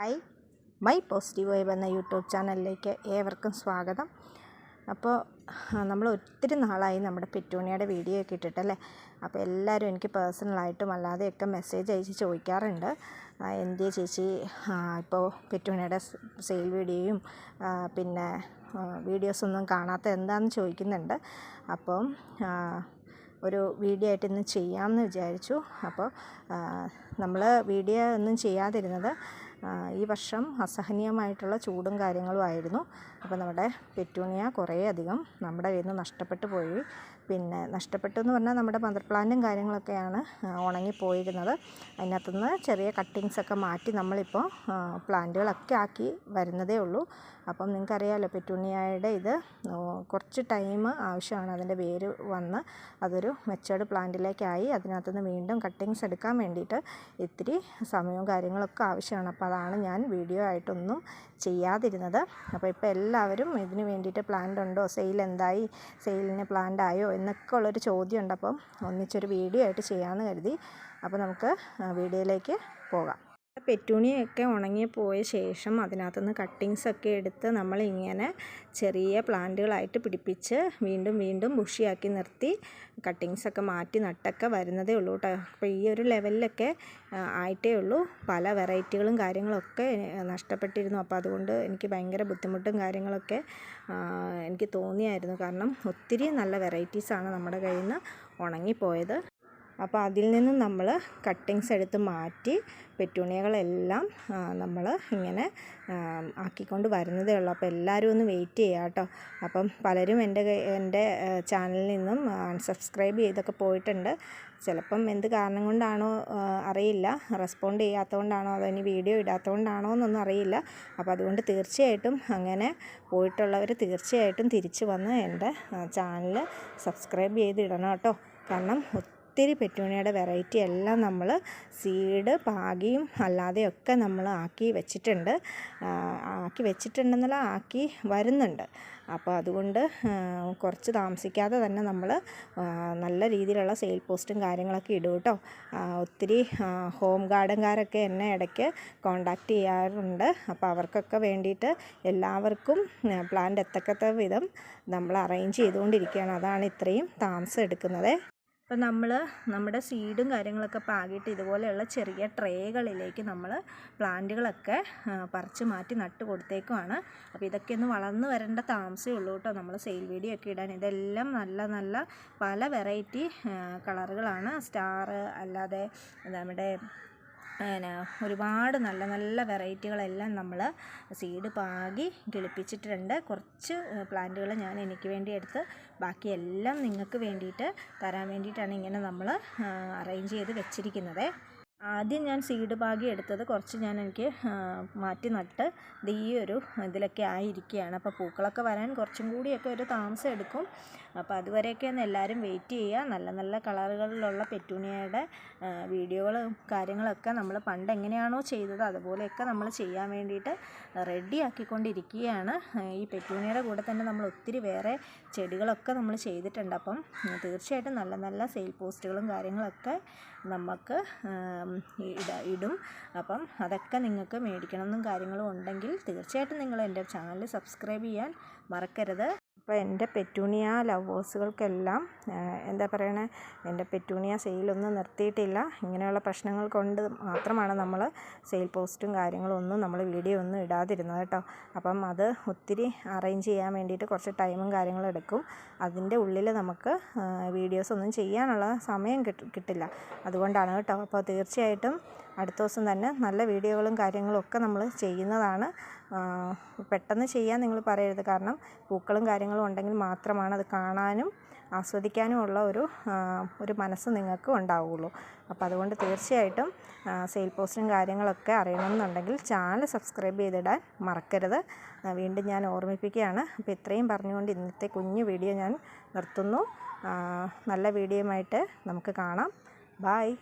Hi my positive vibe എന്ന YouTube ചാനലിലേക്ക് ഏവർക്കും സ്വാഗതം. അപ്പോൾ നമ്മൾ ഒത്തിരി നാളായി നമ്മുടെ പെറ്റൂണിയുടെ വീഡിയോ ഒക്കെ ഇട്ടിട്ടല്ലേ? അപ്പോൾ എല്ലാവരും എനിക്ക് പേഴ്സണലായിട്ടും അല്ലാതെയൊക്കെ മെസ്സേജ് അയച്ച് ചോദിക്കാറുണ്ട്. എന്തിയ ചേച്ചി? ഇപ്പോൾ പെറ്റൂണിയുടെ സെയിൽ വീഡിയോയും പിന്നെ വീഡിയോസൊന്നും കാണാത്ത എന്താണെന്ന് ചോദിക്കുന്നുണ്ട്. അപ്പം ഒരു വീഡിയോ ആയിട്ട് ഇന്ന് ചെയ്യാമെന്ന് വിചാരിച്ചു. അപ്പോൾ നമ്മൾ വീഡിയോ ഒന്നും ചെയ്യാതിരുന്നത് ഈ വർഷം അസഹനീയമായിട്ടുള്ള ചൂടും കാര്യങ്ങളും ആയിരുന്നു. അപ്പോൾ നമ്മുടെ പെറ്റൂണിയ കുറേ അധികം നമ്മുടെ കയ്യിൽ നിന്ന് നഷ്ടപ്പെട്ടു പോയി. പിന്നെ നഷ്ടപ്പെട്ടു എന്ന് പറഞ്ഞാൽ നമ്മുടെ മദർ പ്ലാന്റും കാര്യങ്ങളൊക്കെയാണ് ഉണങ്ങിപ്പോയിരുന്നത്. അതിനകത്തുനിന്ന് ചെറിയ കട്ടിങ്സൊക്കെ മാറ്റി നമ്മളിപ്പോൾ പ്ലാന്റുകളൊക്കെ ആക്കി വരുന്നതേ ഉള്ളൂ. അപ്പം നിങ്ങൾക്കറിയാമല്ലോ പെറ്റൂണിയയുടെ ഇത് കുറച്ച് ടൈം ആവശ്യമാണ് അതിന്റെ വേര് വന്ന് അതൊരു മെച്ചേർഡ് പ്ലാന്റിലേക്കായി അതിനകത്തുനിന്ന് വീണ്ടും കട്ടിങ്സ് എടുക്കാൻ വേണ്ടിയിട്ട് ഇത്തിരി സമയവും കാര്യങ്ങളൊക്കെ ആവശ്യമാണ്. അപ്പോൾ അതാണ് ഞാൻ വീഡിയോ ആയിട്ടൊന്നും ചെയ്യാതിരുന്നത്. അപ്പോൾ ഇപ്പോൾ എല്ലാവരും ഇതിന് വേണ്ടിയിട്ട് പ്ലാൻഡ് ഉണ്ടോ? സെയിൽ എന്തായി? സെയിലിന് പ്ലാൻഡ് ആയോ? എന്നൊക്കെ ഉള്ളൊരു ചോദ്യമുണ്ട്. അപ്പം ഒന്നിച്ചൊരു വീഡിയോ ആയിട്ട് ചെയ്യാമെന്ന് കരുതി. അപ്പോൾ നമുക്ക് വീഡിയോയിലേക്ക് പോകാം. പെറ്റൂണിയൊക്കെ ഉണങ്ങി പോയ ശേഷം അതിനകത്തുനിന്ന് കട്ടിങ്സൊക്കെ എടുത്ത് നമ്മളിങ്ങനെ ചെറിയ പ്ലാന്റുകളായിട്ട് പിടിപ്പിച്ച് വീണ്ടും വീണ്ടും ബുഷിയാക്കി നിർത്തി കട്ടിങ്സൊക്കെ മാറ്റി നട്ടൊക്കെ വരുന്നതേ ഉള്ളൂ കേട്ടോ. അപ്പോൾ ഈ ഒരു ലെവലിലൊക്കെ ആയിട്ടേ ഉള്ളൂ. പല വെറൈറ്റികളും കാര്യങ്ങളൊക്കെ നഷ്ടപ്പെട്ടിരുന്നു. അപ്പോൾ അതുകൊണ്ട് എനിക്ക് ഭയങ്കര ബുദ്ധിമുട്ടും കാര്യങ്ങളൊക്കെ എനിക്ക് തോന്നിയായിരുന്നു. കാരണം ഒത്തിരി നല്ല വെറൈറ്റീസാണ് നമ്മുടെ കയ്യിൽ നിന്ന് ഉണങ്ങിപ്പോയത്. അപ്പോൾ അതിൽ നിന്ന് നമ്മൾ കട്ടിങ്സ് എടുത്ത് മാറ്റി പെറ്റൂണിയകളെല്ലാം നമ്മൾ ഇങ്ങനെ ആക്കിക്കൊണ്ട് വരുന്നതേ ഉള്ളൂ. അപ്പോൾ എല്ലാവരും ഒന്ന് വെയിറ്റ് ചെയ്യുക കേട്ടോ. അപ്പം പലരും എന്റെ എന്റെ ചാനലിൽ നിന്നും അൺസബ്സ്ക്രൈബ് ചെയ്തൊക്കെ പോയിട്ടുണ്ട്. ചിലപ്പം എന്ത് കാരണം കൊണ്ടാണോ അറിയില്ല. റെസ്പോണ്ട് ചെയ്യാത്തതുകൊണ്ടാണോ അതോ ഇനി വീഡിയോ ഇടാത്തതുകൊണ്ടാണോ എന്നൊന്നും അറിയില്ല. അപ്പോൾ അതുകൊണ്ട് തീർച്ചയായിട്ടും അങ്ങനെ പോയിട്ടുള്ളവർ തീർച്ചയായിട്ടും തിരിച്ച് വന്ന് എന്റെ ചാനൽ സബ്സ്ക്രൈബ് ചെയ്തിടണം കേട്ടോ. കാരണം ഒത്തിരി പെറ്റൂണിയുടെ വെറൈറ്റി എല്ലാം നമ്മൾ സീഡ് പാകിയും അല്ലാതെയൊക്കെ നമ്മൾ ആക്കി വെച്ചിട്ടുണ്ട്. ആക്കി വെച്ചിട്ടുണ്ടെന്നുള്ള ആക്കി വരുന്നുണ്ട്. അപ്പോൾ അതുകൊണ്ട് കുറച്ച് താമസിക്കാതെ തന്നെ നമ്മൾ നല്ല രീതിയിലുള്ള സെയിൽ പോസ്റ്റും കാര്യങ്ങളൊക്കെ ഇടും കേട്ടോ. ഒത്തിരി ഹോം ഗാർഡൻകാരൊക്കെ എന്നെ ഇടയ്ക്ക് കോണ്ടാക്റ്റ് ചെയ്യാറുണ്ട്. അപ്പോൾ അവർക്കൊക്കെ വേണ്ടിയിട്ട് എല്ലാവർക്കും പ്ലാന്റ് എത്തക്കത്ത വിധം നമ്മൾ അറേഞ്ച് ചെയ്തുകൊണ്ടിരിക്കുകയാണ്. അതാണ് ഇത്രയും താമസം എടുക്കുന്നത്. അപ്പോൾ നമ്മൾ നമ്മുടെ സീഡും കാര്യങ്ങളൊക്കെ പാകിയിട്ട് ഇതുപോലെയുള്ള ചെറിയ ട്രേകളിലേക്ക് നമ്മൾ പ്ലാന്റുകളൊക്കെ പറിച്ച് മാറ്റി നട്ട് കൊടുത്തേക്കുവാണ്. അപ്പോൾ ഇതൊക്കെ ഒന്ന് വളർന്നു വരേണ്ട താമസമേ ഉള്ളൂ കേട്ടോ. നമ്മൾ സെയിൽ വീഡിയോ ഒക്കെ ഇടാൻ. ഇതെല്ലാം നല്ല നല്ല പല വെറൈറ്റി കളറുകളാണ്. സ്റ്റാർ അല്ലാതെ നമ്മുടെ പിന്നെ ഒരുപാട് നല്ല നല്ല വെറൈറ്റികളെല്ലാം നമ്മൾ സീഡ് പാകി കിളിപ്പിച്ചിട്ടുണ്ട്. കുറച്ച് പ്ലാന്റുകൾ ഞാൻ എനിക്ക് വേണ്ടി എടുത്ത് ബാക്കിയെല്ലാം നിങ്ങൾക്ക് വേണ്ടിയിട്ട് തരാൻ വേണ്ടിയിട്ടാണ് ഇങ്ങനെ നമ്മൾ അറേഞ്ച് ചെയ്ത് വെച്ചിരിക്കുന്നത്. ആദ്യം ഞാൻ സീഡ് ഭാഗി എടുത്തത് കുറച്ച് ഞാൻ എനിക്ക് മാറ്റി നട്ട് ഇത് ഈ ഒരു ഇതിലൊക്കെ ആയിരിക്കുകയാണ്. അപ്പോൾ പൂക്കളൊക്കെ വരാൻ കുറച്ചും കൂടിയൊക്കെ ഒരു താമസം എടുക്കും. അപ്പോൾ അതുവരെയൊക്കെ ഒന്ന് എല്ലാവരും വെയിറ്റ് ചെയ്യുക. നല്ല നല്ല കളറുകളിലുള്ള പെറ്റൂണിയയുടെ വീഡിയോകളും കാര്യങ്ങളൊക്കെ നമ്മൾ പണ്ട് എങ്ങനെയാണോ ചെയ്തത് അതുപോലെയൊക്കെ നമ്മൾ ചെയ്യാൻ വേണ്ടിയിട്ട് റെഡി ആക്കിക്കൊണ്ടിരിക്കുകയാണ്. ഈ പെറ്റൂണിയയുടെ കൂടെ തന്നെ നമ്മൾ ഒത്തിരി വേറെ ചെടികളൊക്കെ നമ്മൾ ചെയ്തിട്ടുണ്ട്. അപ്പം തീർച്ചയായിട്ടും നല്ല നല്ല സെയിൽ പോസ്റ്റുകളും കാര്യങ്ങളൊക്കെ നമുക്ക് ഇട ഇടും. അപ്പം അതൊക്കെ നിങ്ങൾക്ക് മേടിക്കണമെന്നും കാര്യങ്ങളും ഉണ്ടെങ്കിൽ തീർച്ചയായിട്ടും നിങ്ങൾ എന്റെ ചാനൽ സബ്സ്ക്രൈബ് ചെയ്യാൻ മറക്കരുത്. അപ്പോൾ എന്റെ പെറ്റൂണിയ ലവേഴ്സുകൾക്കെല്ലാം എന്താ പറയണേ എന്റെ പെറ്റൂണിയ സെയിലൊന്നും നിർത്തിയിട്ടില്ല. ഇങ്ങനെയുള്ള പ്രശ്നങ്ങൾ കൊണ്ട് മാത്രമാണ് നമ്മൾ സെയിൽ പോസ്റ്റും കാര്യങ്ങളും ഒന്നും നമ്മൾ വീഡിയോ ഒന്നും ഇടാതിരുന്നത് കേട്ടോ. അപ്പം അത് ഒത്തിരി അറേഞ്ച് ചെയ്യാൻ വേണ്ടിയിട്ട് കുറച്ച് ടൈമും കാര്യങ്ങളും എടുക്കും. അതിന്റെ ഉള്ളിൽ നമുക്ക് വീഡിയോസ് ഒന്നും ചെയ്യാനുള്ള സമയം കിട്ടില്ല. അതുകൊണ്ടാണ് കേട്ടോ. അപ്പോൾ തീർച്ചയായിട്ടും അടുത്ത ദിവസം തന്നെ നല്ല വീഡിയോകളും കാര്യങ്ങളും ഒക്കെ നമ്മൾ ചെയ്യുന്നതാണ്. പെട്ടെന്ന് ചെയ്യാൻ നിങ്ങൾ പറയരുത്. കാരണം പൂക്കളും കാര്യങ്ങളും ഉണ്ടെങ്കിൽ മാത്രമാണ് അത് കാണാനും ആസ്വദിക്കാനും ഉള്ള ഒരു ഒരു മനസ്സ് നിങ്ങൾക്ക് ഉണ്ടാവുകയുള്ളൂ അപ്പോൾ അതുകൊണ്ട് തീർച്ചയായിട്ടും സെയിൽ പോസ്റ്റും കാര്യങ്ങളൊക്കെ അറിയണമെന്നുണ്ടെങ്കിൽ ചാനൽ സബ്സ്ക്രൈബ് ചെയ്തിടാൻ മറക്കരുത്. വീണ്ടും ഞാൻ ഓർമ്മിപ്പിക്കുകയാണ്. അപ്പോൾ ഇത്രയും പറഞ്ഞുകൊണ്ട് ഇന്നത്തെ കുഞ്ഞു വീഡിയോ ഞാൻ നിർത്തുന്നു. നല്ല വീഡിയോയുമായിട്ട് നമുക്ക് കാണാം. ബായ്.